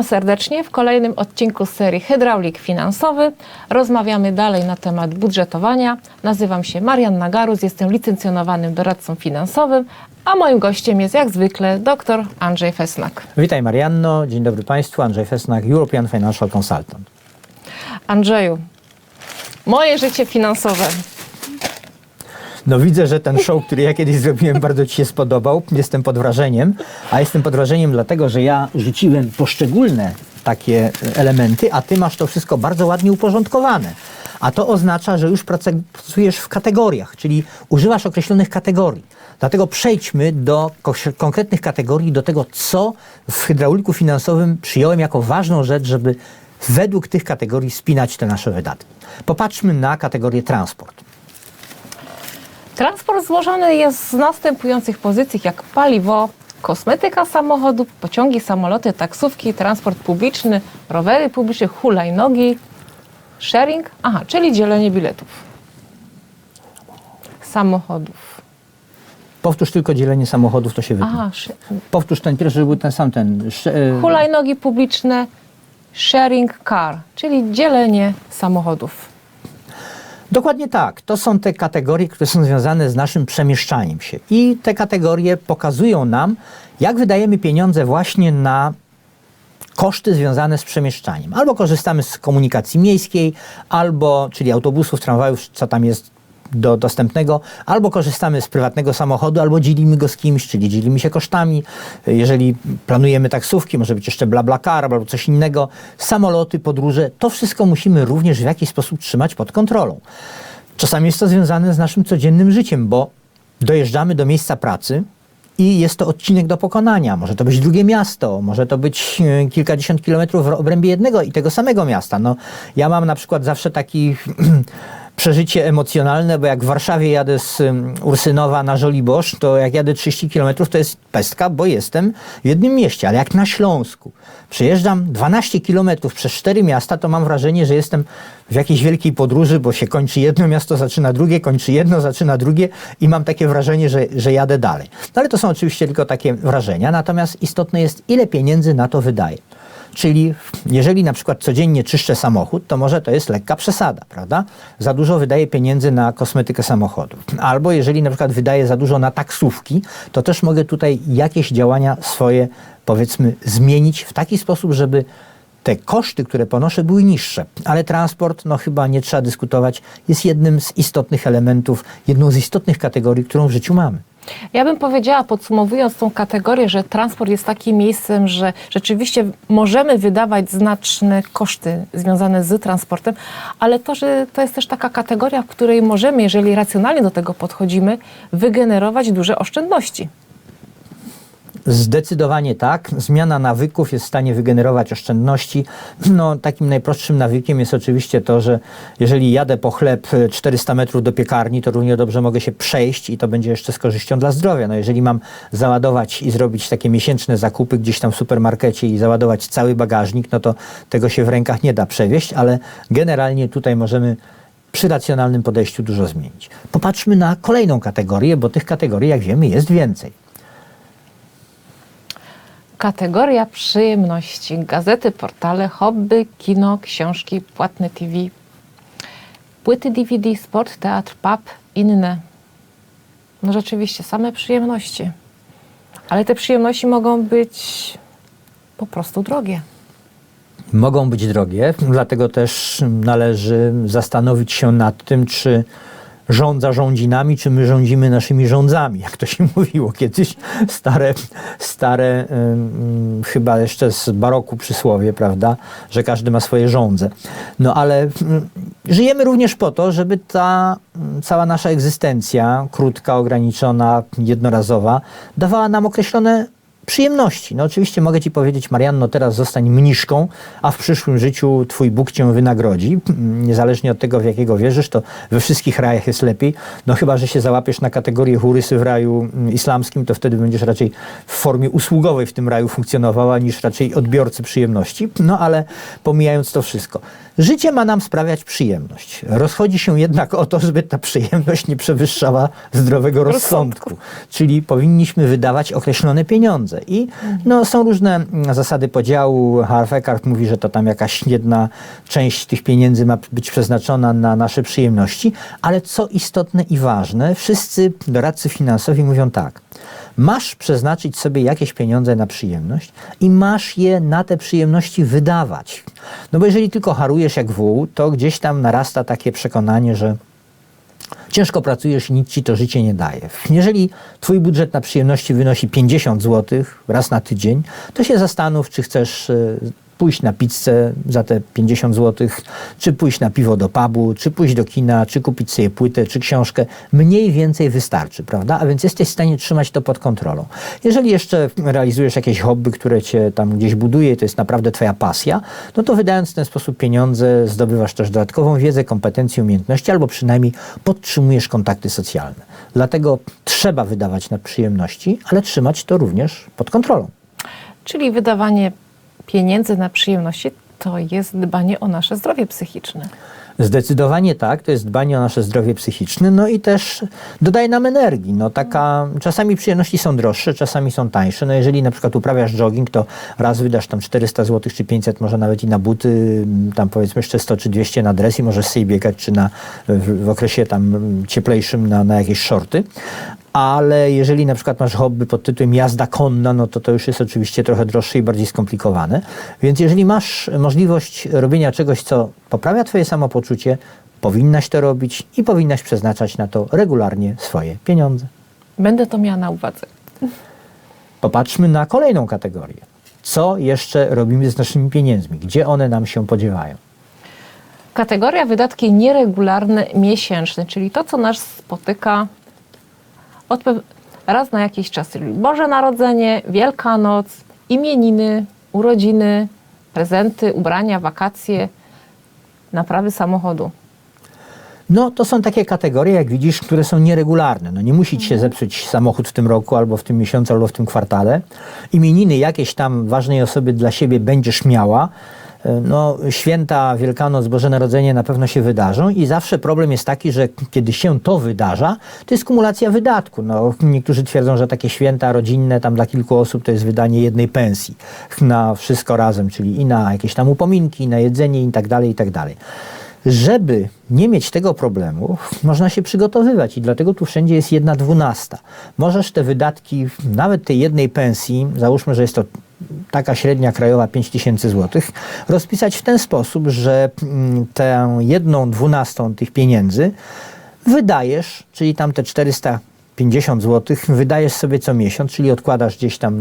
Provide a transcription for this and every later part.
Witam serdecznie w kolejnym odcinku serii Hydraulik Finansowy. Rozmawiamy dalej na temat budżetowania. Nazywam się Marianna Garus, jestem licencjonowanym doradcą finansowym, a moim gościem jest jak zwykle dr Andrzej Fesnak. Witaj Marianno, dzień dobry Państwu, Andrzej Fesnak, European Financial Consultant. Andrzeju, moje życie finansowe. No widzę, że ten show, który ja kiedyś zrobiłem, bardzo Ci się spodobał. Jestem pod wrażeniem, a jestem pod wrażeniem dlatego, że ja rzuciłem poszczególne takie elementy, a Ty masz to wszystko bardzo ładnie uporządkowane. A to oznacza, że już pracujesz w kategoriach, czyli używasz określonych kategorii. Dlatego przejdźmy do ko- konkretnych kategorii, do tego, co w hydrauliku finansowym przyjąłem jako ważną rzecz, żeby według tych kategorii spinać te nasze wydatki. Popatrzmy na kategorię transport. Transport złożony jest z następujących pozycji jak paliwo, kosmetyka samochodów, pociągi, samoloty, taksówki, transport publiczny, rowery publiczne, hulajnogi, sharing, aha, czyli dzielenie biletów. Samochodów. Powtórz tylko dzielenie samochodów, to się wytnie. Aha, szy- Powtórz ten pierwszy, żeby był ten sam ten. sz- e, hulajnogi publiczne, sharing car, czyli dzielenie samochodów. Dokładnie tak. To są te kategorie, które są związane z naszym przemieszczaniem się. I te kategorie pokazują nam, jak wydajemy pieniądze właśnie na koszty związane z przemieszczaniem. Albo korzystamy z komunikacji miejskiej, albo, czyli autobusów, tramwajów, co tam jest do dostępnego, albo korzystamy z prywatnego samochodu, albo dzielimy go z kimś, czyli dzielimy się kosztami. Jeżeli planujemy taksówki, może być jeszcze BlaBlaCar albo coś innego, samoloty, podróże, to wszystko musimy również w jakiś sposób trzymać pod kontrolą. Czasami jest to związane z naszym codziennym życiem, bo dojeżdżamy do miejsca pracy, i jest to odcinek do pokonania. Może to być drugie miasto, może to być e, kilkadziesiąt kilometrów w obrębie jednego i tego samego miasta. No, ja mam na przykład zawsze taki przeżycie emocjonalne, bo jak w Warszawie jadę z Ursynowa na Żoliborz, to jak jadę 30 kilometrów, to jest pestka, bo jestem w jednym mieście. Ale jak na Śląsku przejeżdżam 12 kilometrów przez cztery miasta, to mam wrażenie, że jestem w jakiejś wielkiej podróży, bo się kończy jedno miasto, zaczyna drugie, kończy jedno, zaczyna drugie i mam takie wrażenie, że, że jadę dalej. No ale to są oczywiście tylko takie wrażenia, natomiast istotne jest, ile pieniędzy na to wydaję. Czyli jeżeli na przykład codziennie czyszczę samochód, to może to jest lekka przesada, prawda? Za dużo wydaję pieniędzy na kosmetykę samochodu. Albo jeżeli na przykład wydaję za dużo na taksówki, to też mogę tutaj jakieś działania swoje, powiedzmy, zmienić w taki sposób, żeby te koszty, które ponoszę, były niższe. Ale transport, no chyba nie trzeba dyskutować, jest jednym z istotnych elementów, jedną z istotnych kategorii, którą w życiu mamy. Ja bym powiedziała, podsumowując tą kategorię, że transport jest takim miejscem, że rzeczywiście możemy wydawać znaczne koszty związane z transportem, ale to, że to jest też taka kategoria, w której możemy, jeżeli racjonalnie do tego podchodzimy, wygenerować duże oszczędności. Zdecydowanie tak. Zmiana nawyków jest w stanie wygenerować oszczędności. No, takim najprostszym nawykiem jest oczywiście to, że jeżeli jadę po chleb e, 400 metrów do piekarni, to równie dobrze mogę się przejść i to będzie jeszcze z korzyścią dla zdrowia. No, jeżeli mam załadować i zrobić takie miesięczne zakupy gdzieś tam w supermarkecie i załadować cały bagażnik, no to tego się w rękach nie da przewieźć, ale generalnie tutaj możemy przy racjonalnym podejściu dużo zmienić. Popatrzmy na kolejną kategorię, bo tych kategorii, jak wiemy, jest więcej. Kategoria przyjemności. Gazety, portale, hobby, kino, książki, płatne TV, płyty DVD, sport, teatr, pub, inne. No rzeczywiście, same przyjemności. Ale te przyjemności mogą być po prostu drogie. mogą być drogie, dlatego też należy zastanowić się nad tym, czy rządza rządzi nami, czy my rządzimy naszymi rządzami, jak to się mówiło kiedyś, stare, stare chyba jeszcze z baroku przysłowie, prawda, że każdy ma swoje rządze. No ale ym, żyjemy również po to, żeby ta ym, cała nasza egzystencja, krótka, ograniczona, jednorazowa, dawała nam określone przyjemności. No oczywiście mogę Ci powiedzieć, Marianno, teraz zostań mniszką, a w przyszłym życiu Twój Bóg Cię wynagrodzi. Niezależnie od tego, w jakiego wierzysz, to we wszystkich rajach jest lepiej. No chyba, że się załapiesz na kategorię churysy w raju mm, islamskim, to wtedy będziesz raczej w formie usługowej w tym raju funkcjonowała, niż raczej odbiorcy przyjemności. No ale pomijając to wszystko. Życie ma nam sprawiać przyjemność. Rozchodzi się jednak o to, żeby ta przyjemność nie przewyższała zdrowego rozsądku. Czyli powinniśmy wydawać określone pieniądze. Dalej. I no, są różne mm, zasady podziału. Harv Eckart mówi, że to tam jakaś jedna część tych pieniędzy ma być przeznaczona na nasze przyjemności, ale co istotne i ważne, wszyscy doradcy finansowi mówią tak. Masz przeznaczyć sobie jakieś pieniądze na przyjemność i masz je na te przyjemności wydawać. No bo jeżeli tylko harujesz jak wół, to gdzieś tam narasta takie przekonanie, że ciężko pracujesz nic ci to życie nie daje. Jeżeli twój budżet na przyjemności wynosi 50 zł raz na tydzień, to się zastanów, czy chcesz e, pójść na pizzę za te 50 zł, czy pójść na piwo do pubu, czy pójść do kina, czy kupić sobie płytę, czy książkę. Mniej więcej wystarczy, prawda? A więc jesteś w stanie trzymać to pod kontrolą. Jeżeli jeszcze realizujesz jakieś hobby, które cię tam gdzieś buduje, to jest naprawdę twoja pasja, no to wydając w ten sposób pieniądze, zdobywasz też dodatkową wiedzę, kompetencje, umiejętności, albo przynajmniej podtrzymujesz kontakty socjalne. Dlatego trzeba wydawać na przyjemności, ale trzymać to również pod kontrolą. Czyli wydawanie pieniędzy na przyjemności to jest dbanie o nasze zdrowie psychiczne. Zdecydowanie tak, to jest dbanie o nasze zdrowie psychiczne, no i też dodaje nam energii. No taka, czasami przyjemności są droższe, czasami są tańsze. No jeżeli na przykład uprawiasz jogging, to raz wydasz tam 400 zł czy 500, może nawet i na buty, tam powiedzmy jeszcze 100 czy 200 na dres i możesz sobie biegać, czy na, w, w okresie tam cieplejszym na, na jakieś shorty. Ale jeżeli na przykład masz hobby pod tytułem jazda konna, no to to już jest oczywiście trochę droższe i bardziej skomplikowane. Więc jeżeli masz możliwość robienia czegoś, co poprawia twoje samopoczucie, powinnaś to robić i powinnaś przeznaczać na to regularnie swoje pieniądze. Będę to miała na uwadze. Popatrzmy na kolejną kategorię. Co jeszcze robimy z naszymi pieniędzmi? Gdzie one nam się podziewają? Kategoria wydatki nieregularne miesięczne, czyli to, co nas spotyka raz na jakiś czas. Czyli Boże Narodzenie, Wielkanoc, imieniny, urodziny, prezenty, ubrania, wakacje, naprawy samochodu. No, to są takie kategorie, jak widzisz, które są nieregularne. No, nie musi ci się zepsuć samochód w tym roku, albo w tym miesiącu, albo w tym kwartale. Imieniny jakieś tam ważnej osoby dla siebie będziesz miała. No, święta, Wielkanoc, Boże Narodzenie na pewno się wydarzą i zawsze problem jest taki, że kiedy się to wydarza, to jest kumulacja wydatku. No, niektórzy twierdzą, że takie święta rodzinne tam dla kilku osób to jest wydanie jednej pensji na wszystko razem, czyli i na jakieś tam upominki, i na jedzenie i tak dalej, i tak dalej. Żeby nie mieć tego problemu, można się przygotowywać i dlatego tu wszędzie jest jedna dwunasta. Możesz te wydatki, nawet tej jednej pensji, załóżmy, że jest to taka średnia krajowa 5000 zł, rozpisać w ten sposób, że mm, tę jedną dwunastą tych pieniędzy wydajesz, czyli tam te 450 zł, wydajesz sobie co miesiąc, czyli odkładasz gdzieś tam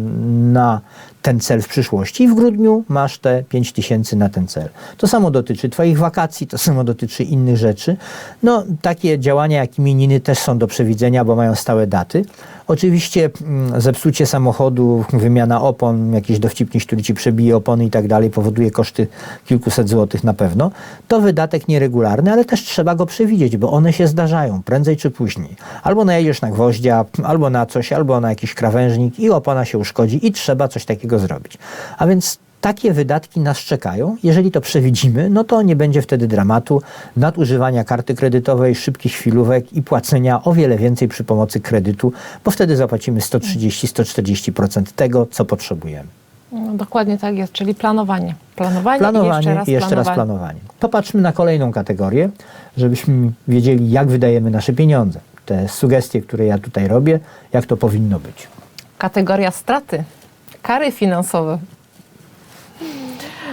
na ten cel w przyszłości i w grudniu masz te 5000 na ten cel. To samo dotyczy Twoich wakacji, to samo dotyczy innych rzeczy. No, takie działania jak imieniny też są do przewidzenia, bo mają stałe daty. Oczywiście mm, zepsucie samochodu, wymiana opon, jakiś dowcipniś, który Ci przebije opony i tak dalej, powoduje koszty kilkuset złotych na pewno. To wydatek nieregularny, ale też trzeba go przewidzieć, bo one się zdarzają prędzej czy później. Albo najedziesz na gwoździa, albo na coś, albo na jakiś krawężnik i opona się uszkodzi i trzeba coś takiego zrobić. A więc takie wydatki nas czekają. Jeżeli to przewidzimy, no to nie będzie wtedy dramatu nadużywania karty kredytowej, szybkich chwilówek i płacenia o wiele więcej przy pomocy kredytu, bo wtedy zapłacimy 130-140% tego, co potrzebujemy. No, dokładnie tak jest, czyli planowanie. Planowanie, Planowanie i jeszcze raz i jeszcze planowanie. raz planowanie. Popatrzmy na kolejną kategorię, żebyśmy wiedzieli, jak wydajemy nasze pieniądze. Te sugestie, które ja tutaj robię, jak to powinno być. Kategoria straty. Kary finansowe.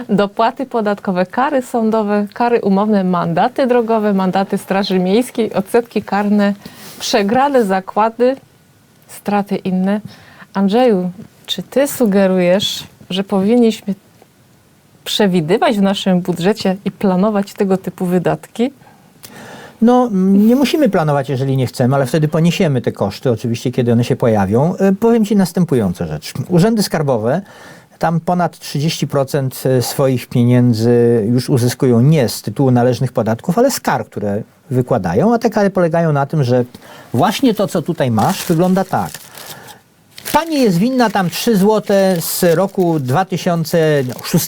Dopłaty podatkowe, kary sądowe, kary umowne, mandaty drogowe, mandaty Straży Miejskiej, odsetki karne, przegrane zakłady, straty inne. Andrzeju, czy ty sugerujesz, że powinniśmy przewidywać w naszym budżecie i planować tego typu wydatki? No, nie musimy planować, jeżeli nie chcemy, ale wtedy poniesiemy te koszty, oczywiście, kiedy one się pojawią. E, Powiem Ci następującą rzecz. Urzędy skarbowe tam ponad 30% swoich pieniędzy już uzyskują nie z tytułu należnych podatków, ale z kar, które wykładają, a te kary polegają na tym, że właśnie to, co tutaj masz, wygląda tak. Pani jest winna tam 3 zł z roku 2006.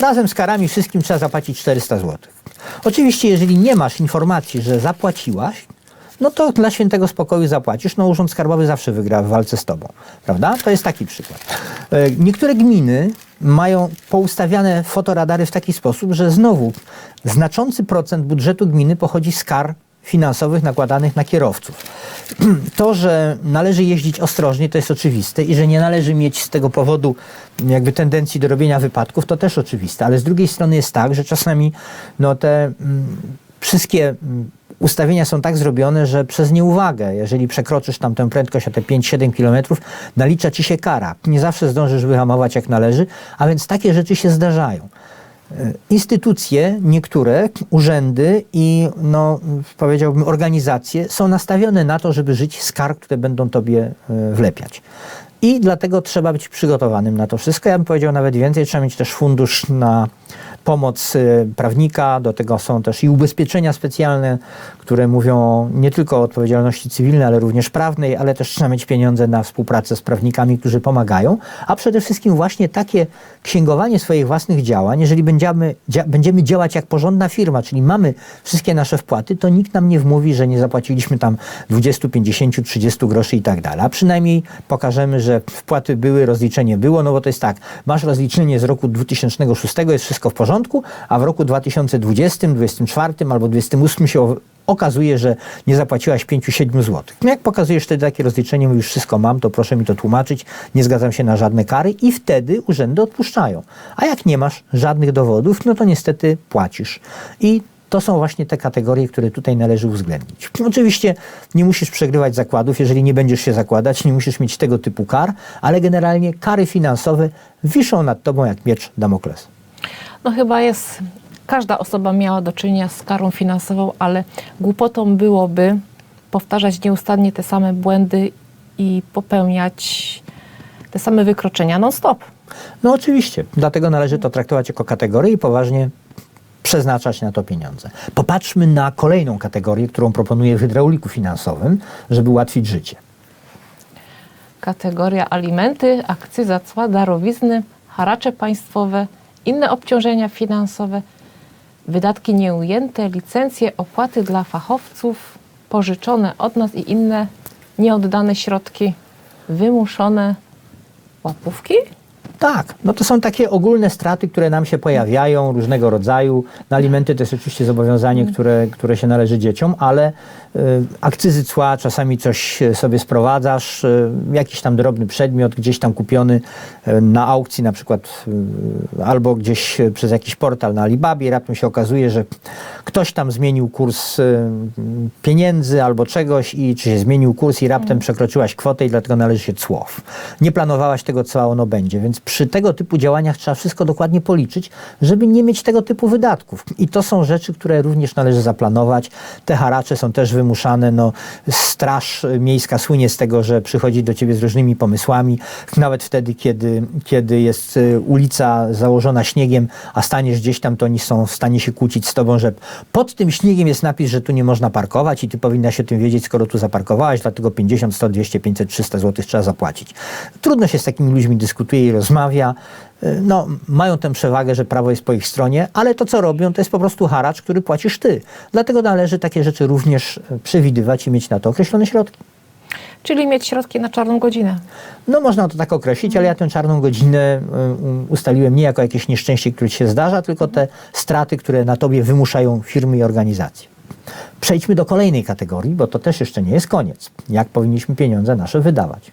Razem z karami wszystkim trzeba zapłacić 400 zł. Oczywiście, jeżeli nie masz informacji, że zapłaciłaś, no to dla świętego spokoju zapłacisz. No Urząd Skarbowy zawsze wygra w walce z tobą, prawda? To jest taki przykład. E, Niektóre gminy mają poustawiane fotoradary w taki sposób, że znowu znaczący procent budżetu gminy pochodzi z kar finansowych nakładanych na kierowców. To, że należy jeździć ostrożnie, to jest oczywiste i że nie należy mieć z tego powodu jakby tendencji do robienia wypadków, to też oczywiste, ale z drugiej strony jest tak, że czasami no, te mm, wszystkie mm, ustawienia są tak zrobione, że przez nieuwagę, jeżeli przekroczysz tam tę prędkość o te 5-7 km, nalicza ci się kara. Nie zawsze zdążysz wyhamować jak należy, a więc takie rzeczy się zdarzają instytucje, niektóre urzędy i no, powiedziałbym organizacje są nastawione na to, żeby żyć z kar, które będą tobie e, wlepiać. I dlatego trzeba być przygotowanym na to wszystko. Ja bym powiedział nawet więcej, trzeba mieć też fundusz na pomoc e, prawnika, do tego są też i ubezpieczenia specjalne, które mówią nie tylko o odpowiedzialności cywilnej, ale również prawnej, ale też trzeba mieć pieniądze na współpracę z prawnikami, którzy pomagają, a przede wszystkim właśnie takie księgowanie swoich własnych działań, jeżeli będziemy, będziemy działać jak porządna firma, czyli mamy wszystkie nasze wpłaty, to nikt nam nie wmówi, że nie zapłaciliśmy tam 20, 50, 30 groszy i tak dalej, a przynajmniej pokażemy, że wpłaty były, rozliczenie było, no bo to jest tak, masz rozliczenie z roku 2006, jest wszystko w porządku, a w roku 2020, 2024 albo 2028 się okazuje, że nie zapłaciłaś 5-7 zł. No jak pokazujesz wtedy takie rozliczenie, mówisz wszystko mam, to proszę mi to tłumaczyć, nie zgadzam się na żadne kary i wtedy urzędy odpuszczają. A jak nie masz żadnych dowodów, no to niestety płacisz. I to są właśnie te kategorie, które tutaj należy uwzględnić. Oczywiście nie musisz przegrywać zakładów, jeżeli nie będziesz się zakładać, nie musisz mieć tego typu kar, ale generalnie kary finansowe wiszą nad tobą jak miecz Damoklesa. No chyba jest, każda osoba miała do czynienia z karą finansową, ale głupotą byłoby powtarzać nieustannie te same błędy i popełniać te same wykroczenia non-stop. No oczywiście, dlatego należy to traktować jako kategorię i poważnie przeznaczać na to pieniądze. Popatrzmy na kolejną kategorię, którą proponuję w hydrauliku finansowym, żeby ułatwić życie. Kategoria alimenty, akcyza, cła, darowizny, haracze państwowe, inne obciążenia finansowe, wydatki nieujęte, licencje, opłaty dla fachowców, pożyczone od nas i inne nieoddane środki, wymuszone łapówki. Tak, no to są takie ogólne straty, które nam się pojawiają różnego rodzaju. Na alimenty to jest oczywiście zobowiązanie, które, które się należy dzieciom, ale y, akcyzy cła, czasami coś y, sobie sprowadzasz, y, jakiś tam drobny przedmiot gdzieś tam kupiony y, na aukcji na przykład y, albo gdzieś y, przez jakiś portal na Alibabie, raptem się okazuje, że ktoś tam zmienił kurs y, pieniędzy albo czegoś i czy się zmienił kurs i raptem przekroczyłaś kwotę i dlatego należy się cło. Nie planowałaś tego, co ono będzie, więc przy tego typu działaniach trzeba wszystko dokładnie policzyć, żeby nie mieć tego typu wydatków. I to są rzeczy, które również należy zaplanować. Te haracze są też wymuszane. No, straż miejska słynie z tego, że przychodzi do ciebie z różnymi pomysłami, nawet wtedy, kiedy, kiedy jest y, ulica założona śniegiem, a staniesz gdzieś tam, to oni są w stanie się kłócić z tobą, że pod tym śniegiem jest napis, że tu nie można parkować i ty powinnaś o tym wiedzieć, skoro tu zaparkowałaś, dlatego 50, 100, 200, 500, 300 zł trzeba zapłacić. Trudno się z takimi ludźmi dyskutuje i rozmawia. Y, No, mają tę przewagę, że prawo jest po ich stronie, ale to, co robią, to jest po prostu haracz, który płacisz ty. Dlatego należy takie rzeczy również y, przewidywać i mieć na to określone środki. Czyli mieć środki na czarną godzinę. No można to tak określić, ale ja tę czarną godzinę y, ustaliłem nie jako jakieś nieszczęście, które ci się zdarza, tylko te straty, które na tobie wymuszają firmy i organizacje. Przejdźmy do kolejnej kategorii, bo to też jeszcze nie jest koniec. Jak powinniśmy pieniądze nasze wydawać?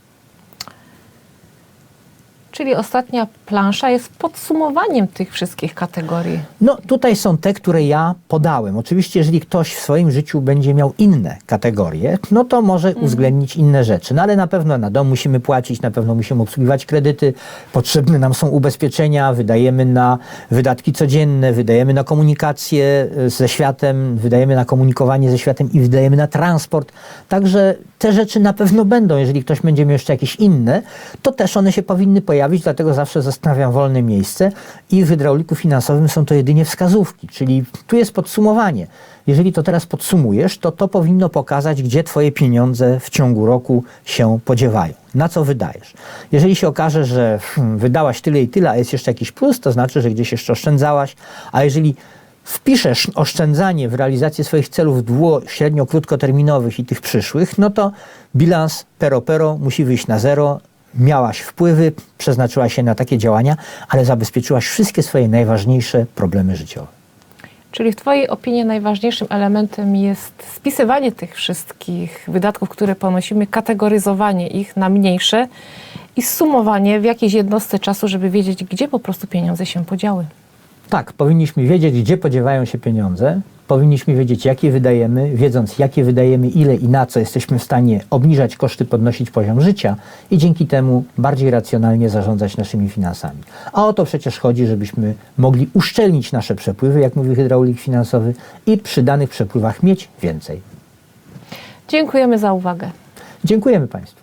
Czyli ostatnia plansza jest podsumowaniem tych wszystkich kategorii. No tutaj są te, które ja podałem. Oczywiście, jeżeli ktoś w swoim życiu będzie miał inne kategorie, no to może uwzględnić inne rzeczy. No ale na pewno na dom musimy płacić, na pewno musimy obsługiwać kredyty, potrzebne nam są ubezpieczenia, wydajemy na wydatki codzienne, wydajemy na komunikację e, ze światem, wydajemy na komunikowanie ze światem i wydajemy na transport. Także te rzeczy na pewno będą. Jeżeli ktoś będzie miał jeszcze jakieś inne, to też one się powinny pojawić, dlatego zawsze zostawiam wolne miejsce i w hydrauliku finansowym są to jedynie wskazówki, czyli tu jest podsumowanie. Jeżeli to teraz podsumujesz, to to powinno pokazać, gdzie twoje pieniądze w ciągu roku się podziewają. Na co wydajesz? Jeżeli się okaże, że hmm, wydałaś tyle i tyle, a jest jeszcze jakiś plus, to znaczy, że gdzieś jeszcze oszczędzałaś, a jeżeli wpiszesz oszczędzanie w realizację swoich celów długo, średnio, krótkoterminowych i tych przyszłych, no to bilans pero pero musi wyjść na zero. Miałaś wpływy, przeznaczyłaś się na takie działania, ale zabezpieczyłaś wszystkie swoje najważniejsze problemy życiowe. Czyli w Twojej opinii najważniejszym elementem jest spisywanie tych wszystkich wydatków, które ponosimy, kategoryzowanie ich na mniejsze i sumowanie w jakiejś jednostce czasu, żeby wiedzieć, gdzie po prostu pieniądze się podziały. Tak, powinniśmy wiedzieć, gdzie podziewają się pieniądze. Powinniśmy wiedzieć, jakie wydajemy. Wiedząc, jakie wydajemy, ile i na co jesteśmy w stanie obniżać koszty, podnosić poziom życia i dzięki temu bardziej racjonalnie zarządzać naszymi finansami. A o to przecież chodzi, żebyśmy mogli uszczelnić nasze przepływy, jak mówi hydraulik finansowy, i przy danych przepływach mieć więcej. Dziękujemy za uwagę. Dziękujemy Państwu.